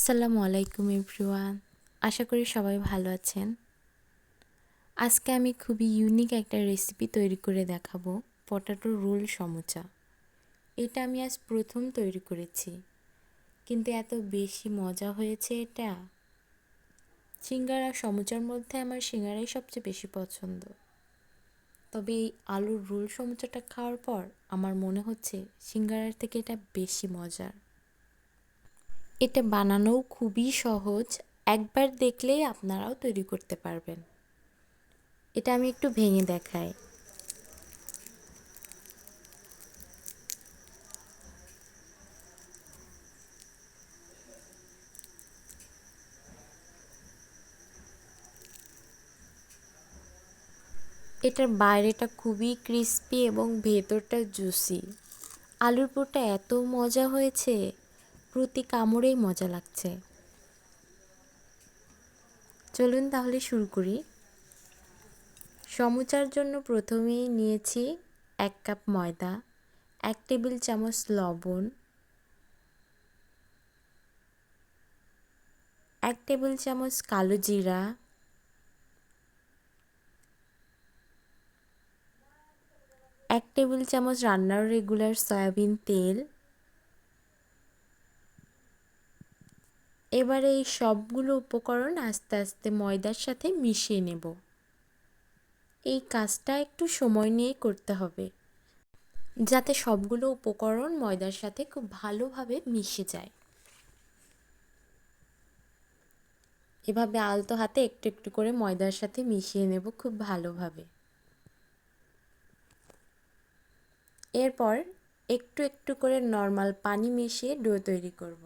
আসসালামু আলাইকুম এভরিওয়ান। আশা করি সবাই ভালো আছেন। আজকে আমি খুবই ইউনিক একটা রেসিপি তৈরি করে দেখাবো পটাটো রোল সমোচা। এটা আমি আজ প্রথম তৈরি করেছি। কিন্তু এত বেশি মজা হয়েছে এটা। সিঙ্গারা সমুচার মধ্যে আমার সিঙ্গারাই সবচেয়ে বেশি পছন্দ। তবে এই আলুর রোল সমুচাটা খাওয়ার পর আমার মনে হচ্ছে সিঙ্গারার থেকে এটা বেশি মজার। এটা বানানোও খুবই সহজ। একবার দেখলেই আপনারাও তৈরি করতে পারবেন। এটা আমি একটু ভেঙে দেখাই। এটার বাইরেটা খুবই ক্রিস্পি এবং ভেতরটা জুসি। আলুর পুরটা এত মজা হয়েছে। প্রতি কামড়েই মজা লাগছে। চলুন তাহলে শুরু করি। সমুচার জন্য প্রথমেই নিয়েছি এক কাপ ময়দা, এক টেবিল চামচ লবণ, এক টেবিল চামচ কালো জিরা, এক টেবিল চামচ রান্নার রেগুলার সয়াবিন তেল এবারে এই সবগুলো উপকরণ আস্তে আস্তে ময়দার সাথে মিশিয়ে নেব। এই কাজটা একটু সময় নিয়ে করতে হবে, যাতে সবগুলো উপকরণ ময়দার সাথে খুব ভালোভাবে মিশে যায়। এভাবে আলতো হাতে একটু একটু করে ময়দার সাথে মিশিয়ে নেব খুব ভালোভাবে। এরপর একটু একটু করে নর্মাল পানি মিশিয়ে ডো তৈরি করব।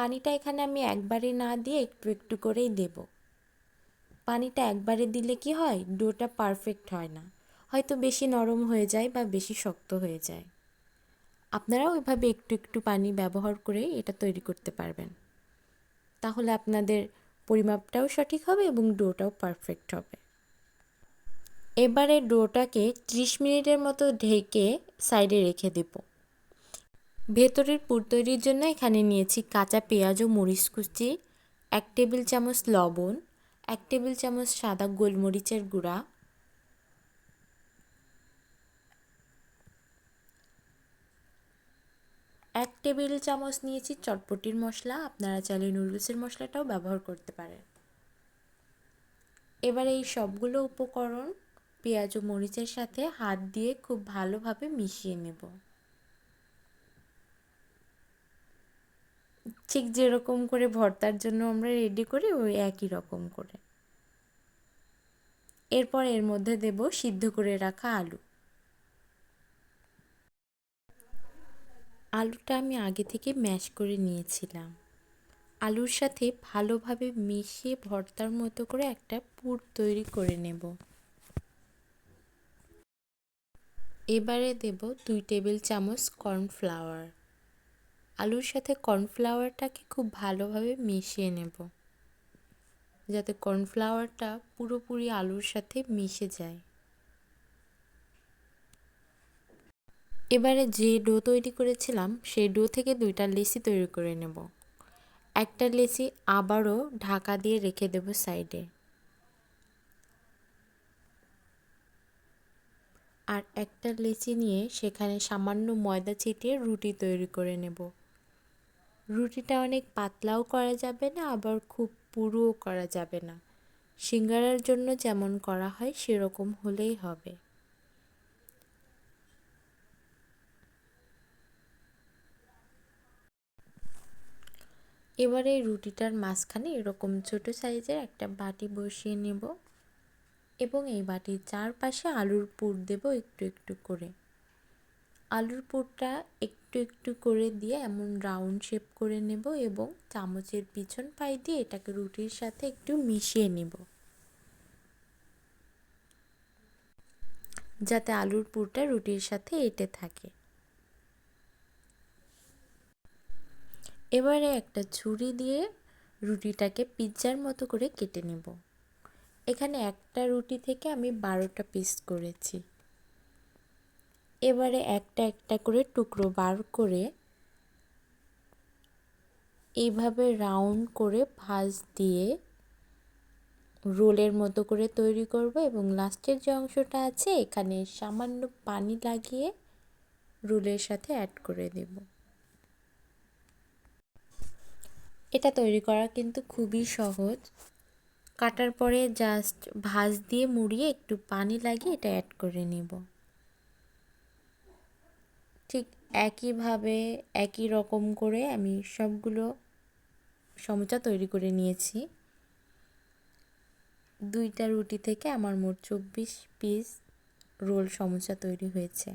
পানিটা এখানে আমি একবারে না দিয়ে একটু একটু করেই দেব। পানিটা একবারে দিলে কি হয়? ডোটা পারফেক্ট হয় না। হয়তো বেশি নরম হয়ে যায় বা বেশি শক্ত হয়ে যায়। আপনারাও এভাবে একটু একটু পানি ব্যবহার করে এটা তৈরি করতে পারবেন। তাহলে আপনাদের পরিমাপটাও সঠিক হবে এবং ডোটাও পারফেক্ট হবে। এবারে ডোটাকে ত্রিশ মিনিটের মতো ঢেকে সাইডে রেখে দেবো। ভেতরের পুর তৈরির জন্য এখানে নিয়েছি কাঁচা পেঁয়াজ ও মরিচ কুচি, এক টেবিল চামচ লবণ, এক টেবিল চামচ সাদা গোলমরিচের গুঁড়া, এক টেবিল চামচ নিয়েছি চটপটির মশলা। আপনারা চাইলে নুডলসের মশলাটাও ব্যবহার করতে পারেন। এবার এই সবগুলো উপকরণ পেঁয়াজ ও মরিচের সাথে হাত দিয়ে খুব ভালোভাবে মিশিয়ে নেব। ঠিক যেরকম করে ভর্তার জন্য আমরা রেডি করি, ওই একই রকম করে। এরপর এর মধ্যে দেব সিদ্ধ করে রাখা আলু। আলুটা আমি আগে থেকে ম্যাশ করে নিয়েছিলাম। আলুর সাথে ভালোভাবে মিশিয়ে ভর্তার মতো করে একটা পুর তৈরি করে নেব। এবারে দেব দুই টেবিল চামচ কর্নফ্লাওয়ার আলুর সাথে কর্নফ্লাওয়ারটাকে খুব ভালোভাবে মিশিয়ে নেব। যাতে কর্নফ্লাওয়ারটা পুরোপুরি আলুর সাথে মিশে যায়। এবারে যে ডো তৈরি করেছিলাম, সেই ডো থেকে দুইটা লেসি তৈরি করে নেব। একটা লেসি আবারও ঢাকা দিয়ে রেখে দেব সাইডে। আর একটা লেচি নিয়ে সেখানে সামান্য ময়দা ছিটিয়ে রুটি তৈরি করে নেব। রুটিটা অনেক পাতলাও করা যাবে না, আবার খুব পুরুও করা যাবে না। সিঙ্গারার জন্য যেমন করা হয়, সেরকম হলেই হবে। এবারে রুটিটার মাঝখানে এরকম ছোট সাইজের একটা বাটি বসিয়ে নেব এবং এই বাটির চারপাশে আলুর পুর দেব একটু একটু করে। আলুর পুরটা একটু একটু করে দিয়ে এমন রাউন্ড শেপ করে নেব এবং চামচের পিছন পাই দিয়ে এটাকে রুটির সাথে একটু মিশিয়ে নেব। যাতে আলুর পুরটা রুটির সাথে এঁটে থাকে। এবারে একটা ছুরি দিয়ে রুটিটাকে পিৎজার মতো করে কেটে নেব। এখানে একটা রুটি থেকে আমি বারোটা পিস করেছি। এবারে একটা একটা করে টুকরো বার করে এইভাবে রাউন্ড করে ভাঁজ দিয়ে রোলের মতো করে তৈরি করব এবং লাস্টের যে অংশটা আছে এখানে সামান্য পানি লাগিয়ে রোলের সাথে অ্যাড করে দেব। এটা তৈরি করা কিন্তু খুবই সহজ। কাটার পরে জাস্ট ভাঁজ দিয়ে মুড়িয়ে একটু পানি লাগিয়ে এটা অ্যাড করে নেব। ঠিক একইভাবে, একই রকম করে আমি সবগুলো সমচা তৈরি করে নিয়েছি। দুইটা রুটি থেকে আমার মোট চব্বিশ পিস রোল সমোসা তৈরি হয়েছে।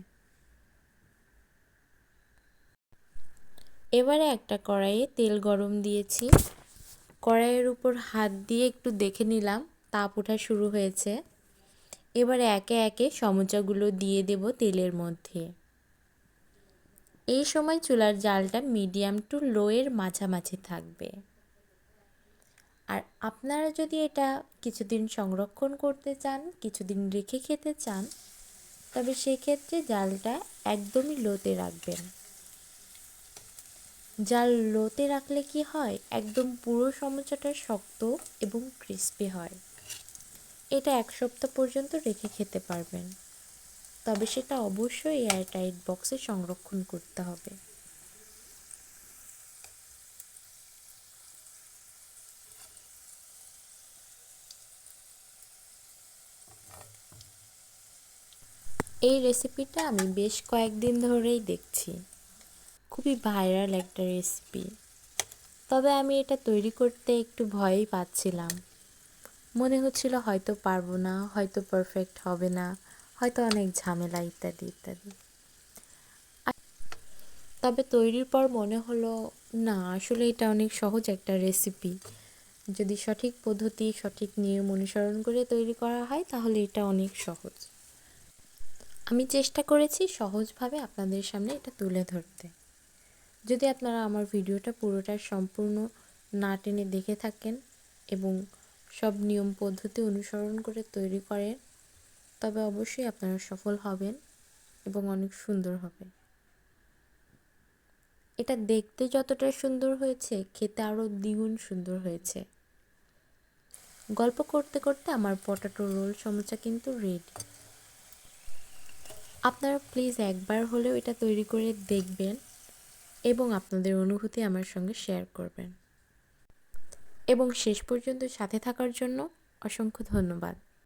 এবারে একটা কড়াইয়ে তেল গরম দিয়েছি। কড়াইয়ের উপর হাত দিয়ে একটু দেখে নিলাম, তাপ ওঠা শুরু হয়েছে। এবারে একে একে সমোচাগুলো দিয়ে দেব তেলের মধ্যে। এই সময় চুলার জালটা মিডিয়াম টু লোয়ের মাঝামাঝি থাকবে। আর আপনারা যদি এটা কিছুদিন সংরক্ষণ করতে চান, কিছুদিন রেখে খেতে চান, তবে সেক্ষেত্রে জালটা একদমই লোতে রাখবেন। জাল লোতে রাখলে কি হয়? একদম পুরো সমোচাটা শক্ত এবং ক্রিস্পি হয়। এটা এক সপ্তাহ পর্যন্ত রেখে খেতে পারবেন। তবে সেটা অবশ্যই এয়ারটাইট বক্সে সংরক্ষণ করতে হবে। এই রেসিপিটা আমি বেশ কয়েকদিন ধরেই দেখছি। খুবই ভাইরাল একটা রেসিপি তবে আমি এটা তৈরি করতে একটু ভয়ই পাচ্ছিলাম। মনে হচ্ছিল হয়তো পারব না, হয়তো পারফেক্ট হবে না। হয়তো অনেক ঝামেলা ইত্যাদি ইত্যাদি। তবে তৈরির পর মনে হলো, না, আসলে এটা অনেক সহজ একটা রেসিপি যদি সঠিক পদ্ধতি, সঠিক নিয়ম অনুসরণ করে তৈরি করা হয়, তাহলে এটা অনেক সহজ। আমি চেষ্টা করেছি সহজভাবে আপনাদের সামনে এটা তুলে ধরতে। যদি আপনারা আমার ভিডিওটা পুরোটা সম্পূর্ণ না টেনে দেখে থাকেন এবং সব নিয়ম, পদ্ধতি অনুসরণ করে তৈরি করেন তবে অবশ্যই আপনারা সফল হবেন এবং অনেক সুন্দর হবে এটা দেখতে যতটা সুন্দর হয়েছে, খেতে আরও দ্বিগুণ সুন্দর হয়েছে। গল্প করতে করতে আমার পটাটো রোল সমোসা কিন্তু রেডি আপনারা প্লিজ একবার হলেও এটা তৈরি করে দেখবেন এবং আপনাদের অনুভূতি আমার সঙ্গে শেয়ার করবেন। এবং শেষ পর্যন্ত সাথে থাকার জন্য অসংখ্য ধন্যবাদ।